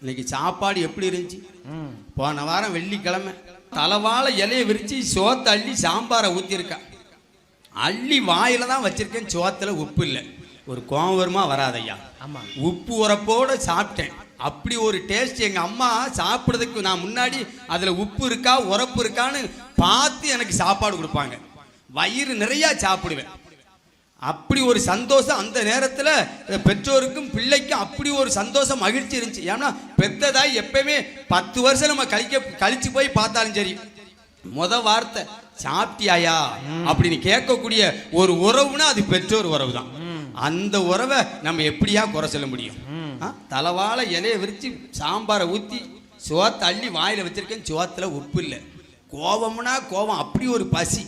இன்னைக்கு சாப்பாடு எப்படி இருந்துச்சு? போன வாரம் வெள்ளிக்கிழமை. தலைவாழை இலைய விரிச்சு சோத்தை அள்ளி சாம்பாரை ஊற்றிருக்கா அள்ளி வாயில தான் வச்சிருக்கேன் சோத்துல உப்பு இல்லை. ஒரு கோவம் வருமா வராதையா உப்பு உரப்போட சாப்பிட்டேன். அப்படி ஒரு டேஸ்ட் எங்க அம்மா சாப்பிடுறதுக்கு நான் முன்னாடி அதுல உப்பு இருக்கா உரப்பு இருக்கான்னு பார்த்து எனக்கு சாப்பாடு கொடுப்பாங்க. வயிறு நிறைய சாப்பிடுவேன். அப்படி ஒரு சந்தோஷம் அந்த நேரத்துல பெற்றோருக்கும் பிள்ளைக்கும் அப்படி ஒரு சந்தோஷம் மகிழ்ச்சி இருந்துச்சு. ஏன்னா பெத்ததாய் எப்பயுமே பத்து வருஷம் நம்ம கழிக்க கழிச்சு போய் பார்த்தாலும் சரி. முத வார்த்தை சாப்பிட்டியாயா? அப்படின்னு கேட்கக்கூடிய ஒரு உறவுனா அது பெற்றோர் உறவு தான் அந்த உறவை நம்ம எப்படியா குறை சொல்ல முடியும்? தலவாழை இலைய விரிச்சு சாம்பாரை ஊத்தி சோத்தை அள்ளி வாயில வச்சிருக்கேன் சோத்துல உப்பு இல்லை. கோபம்னா கோபம் அப்படி ஒரு பசி.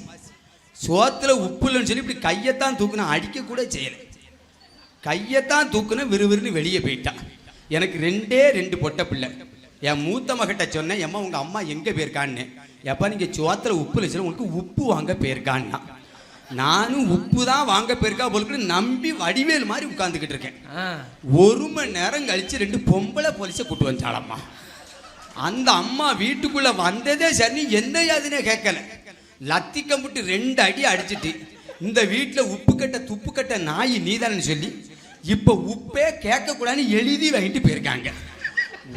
சோத்துல உப்பு இல்லைன்னு சொல்லி இப்படி கையத்தான் தூக்குனா அடிக்க கூட செய்யலை. கையத்தான் தூக்குன விறுவிறுன்னு வெளியே போயிட்டான். எனக்கு ரெண்டே ரெண்டு பொட்ட பிள்ளை. என் மூத்த மகிட்ட சொன்னேன் எம்மா உங்க அம்மா எங்க போயிருக்கான்னு? எப்பா நீங்க சோத்துல உப்பு இல்லை உங்களுக்கு உப்பு வாங்க போயிருக்கான்னா. நானும் உப்பு தான் வாங்க போயிருக்கா போலுக்கு நம்பி வடிவேல் மாதிரி உட்கார்ந்துக்கிட்டு இருக்கேன். ஒரு மணி நேரம் கழிச்சு ரெண்டு பொம்பளை போலீஸை கூட்டு வந்தாளம்மா. அந்த அம்மா வீட்டுக்குள்ள வந்ததே சரி என்ன அதுன்னே கேட்கல. லத்தி கம்பிட்டு ரெண்டு அடி அடிச்சிட்டு இந்த வீட்டில் உப்பு கட்ட துப்பு கட்ட நாய் நீதானு சொல்லி இப்போ உப்பே கேட்கக்கூடாதுன்னு எழுதி வாங்கிட்டு போயிருக்காங்க.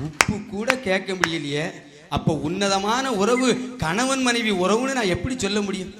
உப்பு கூட கேட்க முடியலையே. அப்போ உன்னதமான உறவு கணவன் மனைவி உறவுன்னு நான் எப்படி சொல்ல முடியும்?